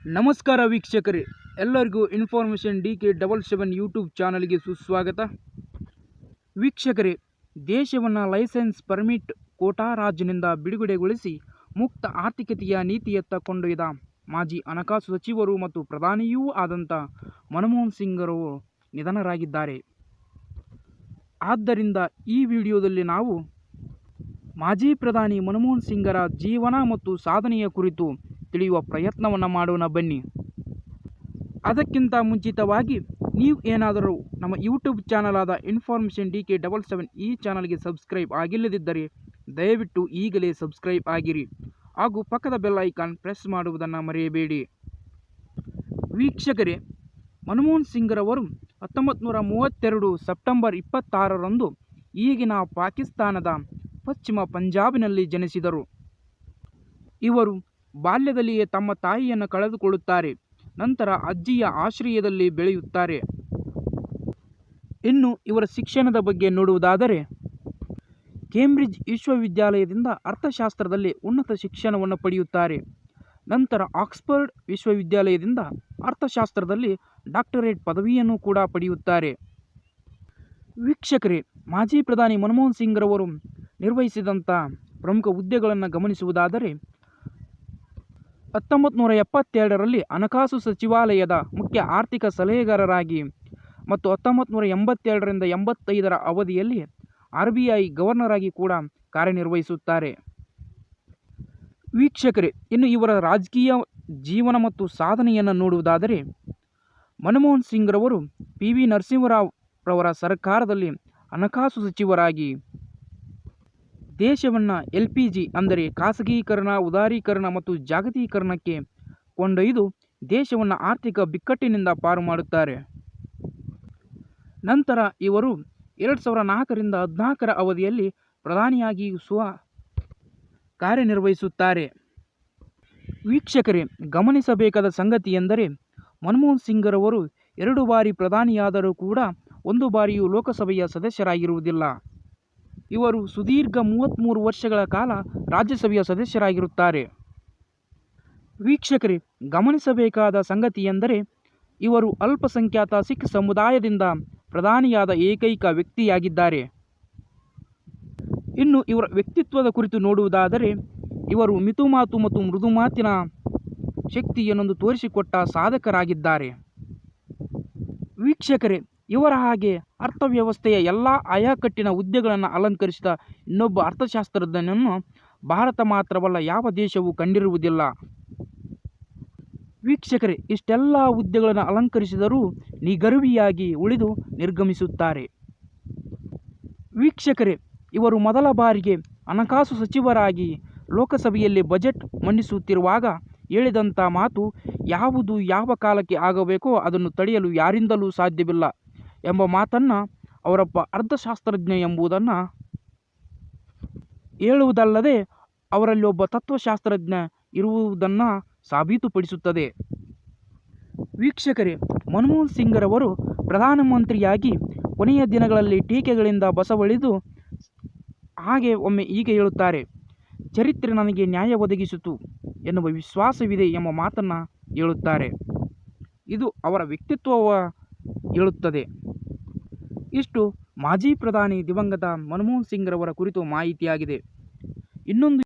ನಮಸ್ಕಾರ ವೀಕ್ಷಕರೇ, ಎಲ್ಲರಿಗೂ information D K double seven YouTube ಚಾನಲ್ಗೆ ಸುಸ್ವಾಗತ. ವೀಕ್ಷಕರೇ, ದೇಶವನ್ನು ಲೈಸೆನ್ಸ್ ಪರ್ಮಿಟ್ ಕೋಟಾ ರಾಜ್ಯನಿಂದ ಬಿಡುಗಡೆಗೊಳಿಸಿ ಮುಕ್ತ ಆರ್ಥಿಕತೆಯ ನೀತಿಯತ್ತ ಕೊಂಡೊಯ್ದ ಮಾಜಿ ಹಣಕಾಸು ಸಚಿವರು ಮತ್ತು ಪ್ರಧಾನಿಯೂ ಆದಂಥ ಮನಮೋಹನ್ ಸಿಂಗ್ರವರು ನಿಧನರಾಗಿದ್ದಾರೆ. ಆದ್ದರಿಂದ ಈ ವಿಡಿಯೋದಲ್ಲಿ ನಾವು ಮಾಜಿ ಪ್ರಧಾನಿ ಮನಮೋಹನ್ ಸಿಂಗರ ಜೀವನ ಮತ್ತು ಸಾಧನೆಯ ಕುರಿತು ತಿಳಿಯುವ ಪ್ರಯತ್ನವನ್ನು ಮಾಡೋಣ ಬನ್ನಿ. ಅದಕ್ಕಿಂತ ಮುಂಚಿತವಾಗಿ ನೀವು ಏನಾದರೂ ನಮ್ಮ YouTube ಚಾನಲಾದ information D K double seven ಈ ಚಾನಲ್ಗೆ ಸಬ್ಸ್ಕ್ರೈಬ್ ಆಗಿಲ್ಲದಿದ್ದರೆ ದಯವಿಟ್ಟು ಈಗಲೇ ಸಬ್ಸ್ಕ್ರೈಬ್ ಆಗಿರಿ. ಹಾಗೂ ಪಕ್ಕದ ಬೆಲ್ ಐಕಾನ್ ಪ್ರೆಸ್ ಮಾಡುವುದನ್ನು ಮರೆಯಬೇಡಿ. ವೀಕ್ಷಕರೇ, ಮನಮೋಹನ್ ಸಿಂಗ್ರವರು ಹತ್ತೊಂಬತ್ತು ನೂರ ಮೂವತ್ತೆರಡು ಸೆಪ್ಟೆಂಬರ್ ಇಪ್ಪತ್ತಾರರಂದು ಈಗಿನ ಪಾಕಿಸ್ತಾನದ ಪಶ್ಚಿಮ ಪಂಜಾಬಿನಲ್ಲಿ ಜನಿಸಿದರು. ಇವರು ಬಾಲ್ಯದಲ್ಲಿಯೇ ತಮ್ಮ ತಾಯಿಯನ್ನು ಕಳೆದುಕೊಳ್ಳುತ್ತಾರೆ, ನಂತರ ಅಜ್ಜಿಯ ಆಶ್ರಯದಲ್ಲಿ ಬೆಳೆಯುತ್ತಾರೆ. ಇನ್ನು ಇವರ ಶಿಕ್ಷಣದ ಬಗ್ಗೆ ನೋಡುವುದಾದರೆ, ಕೇಂಬ್ರಿಡ್ಜ್ ವಿಶ್ವವಿದ್ಯಾಲಯದಿಂದ ಅರ್ಥಶಾಸ್ತ್ರದಲ್ಲಿ ಉನ್ನತ ಶಿಕ್ಷಣವನ್ನು ಪಡೆಯುತ್ತಾರೆ. ನಂತರ ಆಕ್ಸ್ಫರ್ಡ್ ವಿಶ್ವವಿದ್ಯಾಲಯದಿಂದ ಅರ್ಥಶಾಸ್ತ್ರದಲ್ಲಿ ಡಾಕ್ಟರೇಟ್ ಪದವಿಯನ್ನು ಕೂಡ ಪಡೆಯುತ್ತಾರೆ. ವೀಕ್ಷಕರೇ, ಮಾಜಿ ಪ್ರಧಾನಿ ಮನಮೋಹನ್ ಸಿಂಗ್ರವರು ನಿರ್ವಹಿಸಿದಂಥ ಪ್ರಮುಖ ಹುದ್ದೆಗಳನ್ನು ಗಮನಿಸುವುದಾದರೆ ಹತ್ತೊಂಬತ್ತು ನೂರ ಎಪ್ಪತ್ತೆರಡರಲ್ಲಿ ಹಣಕಾಸು ಸಚಿವಾಲಯದ ಮುಖ್ಯ ಆರ್ಥಿಕ ಸಲಹೆಗಾರರಾಗಿ ಮತ್ತು ಹತ್ತೊಂಬತ್ತು ನೂರ ಎಂಬತ್ತೆರಡರಿಂದ ಎಂಬತ್ತೈದರ ಅವಧಿಯಲ್ಲಿ ಆರ್ ಬಿ ಐ ಗವರ್ನರ್ ಆಗಿ ಕೂಡ ಕಾರ್ಯನಿರ್ವಹಿಸುತ್ತಾರೆ. ವೀಕ್ಷಕರೇ, ಇನ್ನು ಇವರ ರಾಜಕೀಯ ಜೀವನ ಮತ್ತು ಸಾಧನೆಯನ್ನು ನೋಡುವುದಾದರೆ, ಮನಮೋಹನ್ ಸಿಂಗ್ರವರು ಪಿ ವಿ ನರಸಿಂಹರಾವ್ ರವರ ಸರ್ಕಾರದಲ್ಲಿ ಹಣಕಾಸು ಸಚಿವರಾಗಿ ದೇಶವನ್ನು ಎಲ್ ಪಿ ಜಿ ಅಂದರೆ ಖಾಸಗೀಕರಣ, ಉದಾರೀಕರಣ ಮತ್ತು ಜಾಗತೀಕರಣಕ್ಕೆ ಕೊಂಡೊಯ್ದು ದೇಶವನ್ನು ಆರ್ಥಿಕ ಬಿಕ್ಕಟ್ಟಿನಿಂದ ಪಾರು ಮಾಡುತ್ತಾರೆ. ನಂತರ ಇವರು ಎರಡು ಸಾವಿರ ನಾಲ್ಕರಿಂದ ಹದಿನಾಲ್ಕರ ಅವಧಿಯಲ್ಲಿ ಪ್ರಧಾನಿಯಾಗಿ ಸ್ವ ಕಾರ್ಯನಿರ್ವಹಿಸುತ್ತಾರೆ. ವೀಕ್ಷಕರೇ, ಗಮನಿಸಬೇಕಾದ ಸಂಗತಿ ಎಂದರೆ ಮನಮೋಹನ್ ಸಿಂಗ್ರವರು ಎರಡು ಬಾರಿ ಪ್ರಧಾನಿಯಾದರೂ ಕೂಡ ಒಂದು ಬಾರಿಯೂ ಲೋಕಸಭೆಯ ಸದಸ್ಯರಾಗಿರುವುದಿಲ್ಲ. ಇವರು ಸುದೀರ್ಘ ಮೂವತ್ತ್ಮೂರು ವರ್ಷಗಳ ಕಾಲ ರಾಜ್ಯಸಭೆಯ ಸದಸ್ಯರಾಗಿರುತ್ತಾರೆ. ವೀಕ್ಷಕರೇ, ಗಮನಿಸಬೇಕಾದ ಸಂಗತಿ ಎಂದರೆ, ಇವರು ಅಲ್ಪಸಂಖ್ಯಾತ ಸಿಖ್ ಸಮುದಾಯದಿಂದ ಪ್ರಧಾನಿಯಾದ ಏಕೈಕ ವ್ಯಕ್ತಿಯಾಗಿದ್ದಾರೆ. ಇನ್ನು ಇವರ ವ್ಯಕ್ತಿತ್ವದ ಕುರಿತು ನೋಡುವುದಾದರೆ, ಇವರು ಮಿತುಮಾತು ಮತ್ತು ಮೃದು ಮಾತಿನ ಶಕ್ತಿಯನ್ನೊಂದು ತೋರಿಸಿಕೊಟ್ಟ ಸಾಧಕರಾಗಿದ್ದಾರೆ. ವೀಕ್ಷಕರೇ ಇವರ ಹಾಗೆ ಅರ್ಥವ್ಯವಸ್ಥೆಯ ಎಲ್ಲ ಆಯಾಕಟ್ಟಿನ ಹುದ್ದೆಗಳನ್ನು ಅಲಂಕರಿಸಿದ ಇನ್ನೊಬ್ಬ ಅರ್ಥಶಾಸ್ತ್ರಜ್ಞನನ್ನು ಭಾರತ ಮಾತ್ರವಲ್ಲ ಯಾವ ದೇಶವೂ ಕಂಡಿರುವುದಿಲ್ಲ. ವೀಕ್ಷಕರೇ, ಇಷ್ಟೆಲ್ಲ ಹುದ್ದೆಗಳನ್ನು ಅಲಂಕರಿಸಿದರೂ ನಿಗರ್ವಿಯಾಗಿ ಉಳಿದು ನಿರ್ಗಮಿಸುತ್ತಾರೆ. ವೀಕ್ಷಕರೇ, ಇವರು ಮೊದಲ ಬಾರಿಗೆ ಹಣಕಾಸು ಸಚಿವರಾಗಿ ಲೋಕಸಭೆಯಲ್ಲಿ ಬಜೆಟ್ ಮಂಡಿಸುತ್ತಿರುವಾಗ ಹೇಳಿದಂಥ ಮಾತು, ಯಾವುದು ಯಾವ ಕಾಲಕ್ಕೆ ಆಗಬೇಕೋ ಅದನ್ನು ತಡೆಯಲು ಯಾರಿಂದಲೂ ಸಾಧ್ಯವಿಲ್ಲ. ಎಂಬ ಮಾತನ್ನು ಅವರೊಬ್ಬ ಅರ್ಥಶಾಸ್ತ್ರಜ್ಞ ಎಂಬುದನ್ನು ಹೇಳುವುದಲ್ಲದೆ ಅವರಲ್ಲಿ ಒಬ್ಬ ತತ್ವಶಾಸ್ತ್ರಜ್ಞ ಇರುವುದನ್ನು ಸಾಬೀತುಪಡಿಸುತ್ತದೆ. ವೀಕ್ಷಕರೇ, ಮನಮೋಹನ್ ಸಿಂಗ್ರವರು ಪ್ರಧಾನಮಂತ್ರಿಯಾಗಿ ಕೊನೆಯ ದಿನಗಳಲ್ಲಿ ಟೀಕೆಗಳಿಂದ ಬಸವಳಿದು ಹಾಗೆ ಒಮ್ಮೆ ಹೀಗೆ ಹೇಳುತ್ತಾರೆ, ಚರಿತ್ರೆ ನನಗೆ ನ್ಯಾಯ ಒದಗಿಸಿತು ಎನ್ನುವ ವಿಶ್ವಾಸವಿದೆ ಎಂಬ ಮಾತನ್ನು ಹೇಳುತ್ತಾರೆ. ಇದು ಅವರ ವ್ಯಕ್ತಿತ್ವವ ಹೇಳುತ್ತದೆ. ಇಷ್ಟು ಮಾಜಿ ಪ್ರಧಾನಿ ದಿವಂಗತ ಮನಮೋಹನ್ ಸಿಂಗ್ರವರ ಕುರಿತು ಮಾಹಿತಿಯಾಗಿದೆ. ಇನ್ನೊಂದು